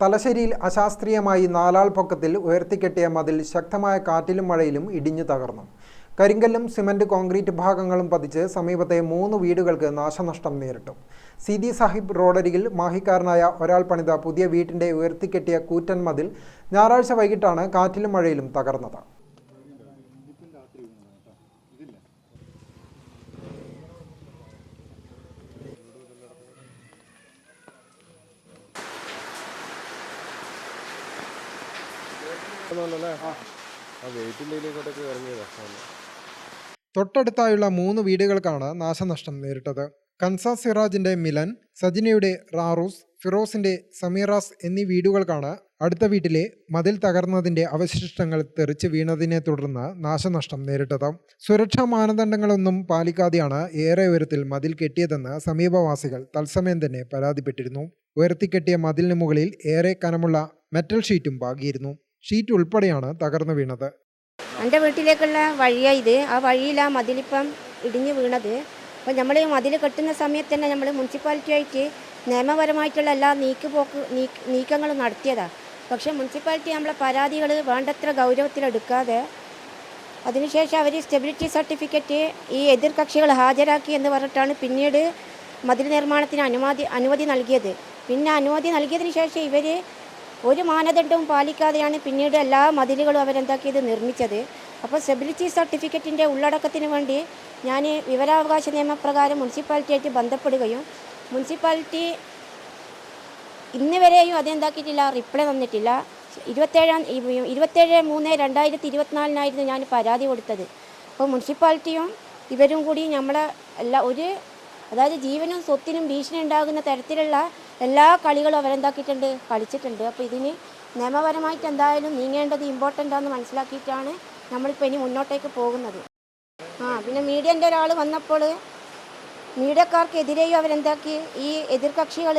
തലശ്ശേരിയിൽ അശാസ്ത്രീയമായി നാലാൾ പൊക്കത്തിൽ ഉയർത്തിക്കെട്ടിയ മതിൽ ശക്തമായ കാറ്റിലും മഴയിലും ഇടിഞ്ഞു തകർന്നു. കരിങ്കല്ലും സിമന്റ് കോൺക്രീറ്റ് ഭാഗങ്ങളും പതിച്ച് സമീപത്തെ മൂന്ന് വീടുകൾക്ക് നാശനഷ്ടം നേരിട്ടു. സിദി സാഹിബ് റോഡരികിൽ മാഹിക്കാരനായ ഒരാൾ പണിത പുതിയ വീട്ടിന്റെ ഉയർത്തിക്കെട്ടിയ കൂറ്റൻ മതിൽ ഞായറാഴ്ച വൈകിട്ടാണ് കാറ്റിലും മഴയിലും തകർന്നത്. ആ. വെയിറ്റിന്റെ ഇങ്ങോട്ടേക്ക് ഇറങ്ങിയതാണ് തൊട്ടടുത്തായുള്ള മൂന്ന് വീടുകൾക്കാണ് നാശനഷ്ടം നേരിട്ടത്. കൻസ സിറാജിന്റെ മിലൻ സജിനയുടെ റാറൂസ് ഫിറോസിന്റെ സമീറാസ് എന്നീ വീടുകൾക്കാണ് അടുത്ത വീട്ടിലെ മതിൽ തകർന്നതിന്റെ അവശിഷ്ടങ്ങൾ തെറിച്ച് വീണതിനെ തുടർന്ന് നാശനഷ്ടം നേരിട്ടത്. സുരക്ഷാ മാനദണ്ഡങ്ങളൊന്നും പാലിക്കാതെയാണ് ഏറെ ഉയരത്തിൽ മതിൽ കെട്ടിയതെന്ന് സമീപവാസികൾ തത്സമയം തന്നെ പരാതിപ്പെട്ടിരുന്നു. ഉയർത്തിക്കെട്ടിയ മതിലിന് മുകളിൽ ഏറെ കനമുള്ള മെറ്റൽ ഷീറ്റും പാകിയിരുന്നു. ഷീറ്റ് ഉൾപ്പെടെയാണ് തകർന്നു വീണത്. എന്റെ വീട്ടിലേക്കുള്ള വഴിയാണ് ഇത്. ആ വഴിയിലാ മതിലിപ്പം ഇടിഞ്ഞു വീണത്. അപ്പം നമ്മൾ മതിൽ കെട്ടുന്ന സമയത്ത് തന്നെ നമ്മൾ മുനിസിപ്പാലിറ്റി ആയിട്ട് നിയമപരമായിട്ടുള്ള എല്ലാ നീക്കുപോക്ക് നീക്ക് നീക്കങ്ങളും നടത്തിയതാണ് പക്ഷേ മുനിസിപ്പാലിറ്റി നമ്മളെ പരാതികൾ വേണ്ടത്ര ഗൗരവത്തിലെടുക്കാതെ അതിനുശേഷം അവർ സ്റ്റെബിലിറ്റി സർട്ടിഫിക്കറ്റ് ഈ എതിർ കക്ഷികൾ ഹാജരാക്കി എന്ന് പറഞ്ഞിട്ടാണ് പിന്നീട് മതിൽ നിർമ്മാണത്തിന് അനുമതി അനുമതി നൽകിയത്. പിന്നെ അനുമതി നൽകിയതിന് ശേഷം ഇവർ ഒരു മാനദണ്ഡവും പാലിക്കാതെയാണ് പിന്നീട് എല്ലാ മതിലുകളും അവരെന്താക്കിയത് നിർമ്മിച്ചത്. അപ്പോൾ സ്റ്റെബിലിറ്റി സർട്ടിഫിക്കറ്റിന്റെ ഉള്ളടക്കത്തിന് വേണ്ടി ഞാൻ വിവരാവകാശ നിയമപ്രകാരം മുനിസിപ്പാലിറ്റിയായിട്ട് ബന്ധപ്പെടുകയും മുനിസിപ്പാലിറ്റി ഇന്ന് വരെയും അതെന്താക്കിയിട്ടില്ല റിപ്ലൈ തന്നിട്ടില്ല. ഇരുപത്തേഴാം ഇരുപത്തേഴ് മൂന്ന് രണ്ടായിരത്തി ഇരുപത്തിനാലിനായിരുന്നു ഞാൻ പരാതി കൊടുത്തത്. അപ്പോൾ മുനിസിപ്പാലിറ്റിയും ഇവരും കൂടി നമ്മളെ എല്ലാ ഒരു അതായത് ജീവനും സ്വത്തിനും ഭീഷണി ഉണ്ടാകുന്ന തരത്തിലുള്ള എല്ലാ കളികളും അവരെന്താക്കിയിട്ടുണ്ട്? കളിച്ചിട്ടുണ്ട്. അപ്പോൾ ഇതിന് നിയമപരമായിട്ട് എന്തായാലും നീങ്ങേണ്ടത് ഇമ്പോർട്ടന്റ് ആണെന്ന് മനസ്സിലാക്കിയിട്ടാണ് നമ്മളിപ്പോൾ ഇനി മുന്നോട്ടേക്ക് പോകുന്നത്. ആ പിന്നെ മീഡിയന്റെ ഒരാൾ വന്നപ്പോൾ മീഡിയക്കാർക്കെതിരെയും അവരെന്താക്കി? ഈ എതിർകക്ഷികൾ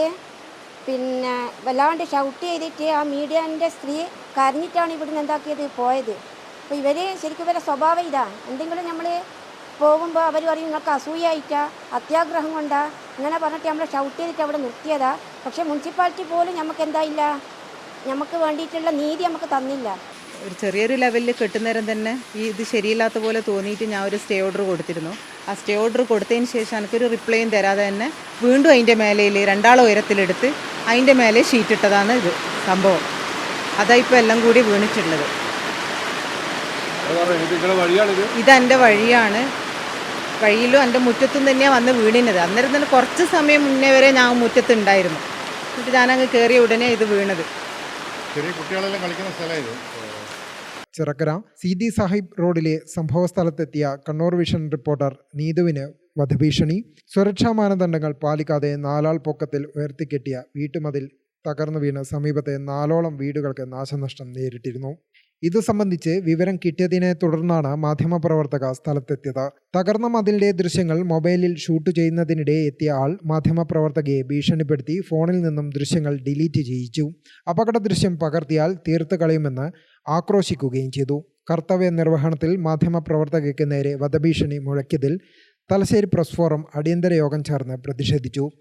പിന്നെ വല്ലാണ്ട് ഷൗട്ട് ചെയ്തിട്ട് ആ മീഡിയന്റെ സ്ത്രീ കരഞ്ഞിട്ടാണ് ഇവിടുന്ന് എന്താക്കിയത്? പോയത്. അപ്പോൾ ഇവർ ശരിക്കും ഇവരെ സ്വഭാവം ഇതാ. എന്തെങ്കിലും നമ്മൾ പോകുമ്പോൾ അവർ പറയും നിങ്ങൾക്ക് അസൂയായിട്ടാ അത്യാഗ്രഹം കൊണ്ടാ. അങ്ങനെ പറഞ്ഞിട്ട് നമ്മൾ ഷൗട്ട് ചെയ്തിട്ട് അവിടെ നിർത്തിയതാ. പക്ഷേ മുനിസിപ്പാലിറ്റി പോലും നമുക്ക് എന്താ ഇല്ല? നമുക്ക് വേണ്ടിയിട്ടുള്ള നീതി നമുക്ക് തന്നില്ല. ഒരു ചെറിയൊരു ലെവലിൽ കെട്ടുന്നേരം തന്നെ ഈ ഇത് ശരിയില്ലാത്ത പോലെ തോന്നിയിട്ട് ഞാൻ ഒരു സ്റ്റേ ഓർഡർ കൊടുത്തിരുന്നു. ആ സ്റ്റേ ഓർഡർ കൊടുത്തതിന് ശേഷം എനിക്കൊരു റിപ്ലൈയും തരാതെ തന്നെ വീണ്ടും അതിന്റെ മേലയിൽ രണ്ടാൾ ഉയരത്തിലെടുത്ത് അതിന്റെ മേലെ ഷീറ്റ് ഇട്ടതാണ് ഇത് സംഭവം. അതാ ഇപ്പോൾ എല്ലാം കൂടി വീണിട്ടുള്ളത്. ഇതെന്റെ വഴിയാണ്. വഴിയിലും എന്റെ മുറ്റത്തും തന്നെയാണ് വന്ന് വീണിനത് അന്നേരം തന്നെ കുറച്ച് സമയം മുന്നേ വരെ ഞാൻ മുറ്റത്തുണ്ടായിരുന്നു. എന്നിട്ട് ഞാനങ്ങ് കയറിയ ഉടനെ ഇത് വീണത്. ചെറിയ കുട്ടികളെല്ലാം കളിക്കുന്ന സ്ഥലമാണ് ഇത് ചിറക്കര സീതി സാഹിബ് റോഡിലെ സംഭവ സ്ഥലത്തെത്തിയ കണ്ണൂർ വിഷൻ റിപ്പോർട്ടർ നീതുവിന് വധഭീഷണി. സുരക്ഷാ മാനദണ്ഡങ്ങൾ പാലിക്കാതെ നാലാൾ പൊക്കത്തിൽ ഉയർത്തിക്കെട്ടിയ വീട്ടുമതിൽ തകർന്നു വീണ് സമീപത്തെ നാലോളം വീടുകൾക്ക് നാശനഷ്ടം നേരിട്ടിരുന്നു. ഇതു സംബന്ധിച്ച് വിവരം കിട്ടിയതിനെ തുടർന്നാണ് മാധ്യമപ്രവർത്തക സ്ഥലത്തെത്തിയത്. തകർന്ന മതിലിന്റെ ദൃശ്യങ്ങൾ മൊബൈലിൽ ഷൂട്ട് ചെയ്യുന്നതിനിടെ എത്തിയ ആൾ മാധ്യമപ്രവർത്തകയെ ഭീഷണിപ്പെടുത്തി ഫോണിൽ നിന്നും ദൃശ്യങ്ങൾ ഡിലീറ്റ് ചെയ്യിച്ചു. അപകട ദൃശ്യം പകർത്തിയാൽ തീർത്തു കളയുമെന്ന് ആക്രോശിക്കുകയും ചെയ്തു. കർത്തവ്യ നിർവഹണത്തിൽ മാധ്യമപ്രവർത്തകയ്ക്ക് നേരെ വധഭീഷണി മുഴക്കിയതിൽ തലശ്ശേരി പ്രസ് ഫോറം അടിയന്തര യോഗം ചേർന്ന് പ്രതിഷേധിച്ചു.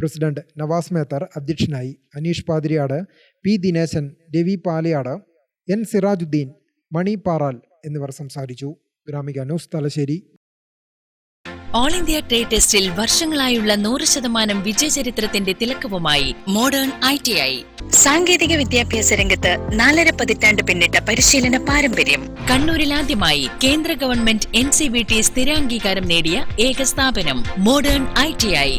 പ്രസിഡന്റ് നവാസ് മേത്തർ അധ്യക്ഷനായി. അനീഷ് പാതിരിയാട് പി ദിനേശൻ രവി പാലയാട് എൻ സിറാജുദ്ദീൻ മണി പാറാൽ എന്നിവർ സംസാരിച്ചു. Gramika news Thalassery. All India trade ടെസ്റ്റിൽ വർഷങ്ങളായുള്ള നൂറ് ശതമാനം വിജയചരിത്രത്തിന്റെ തിലക്കവുമായി മോഡേൺ ഐ ടി ഐ. സാങ്കേതിക വിദ്യാഭ്യാസ രംഗത്ത് നാലര പതിറ്റാണ്ട് പിന്നിട്ട പരിശീലന പാരമ്പര്യം. കണ്ണൂരിൽ ആദ്യമായി കേന്ദ്ര government N C B T സ്ഥിരാംഗീകാരം നേടിയ ഏക സ്ഥാപനം മോഡേൺ ഐ ടി ഐ.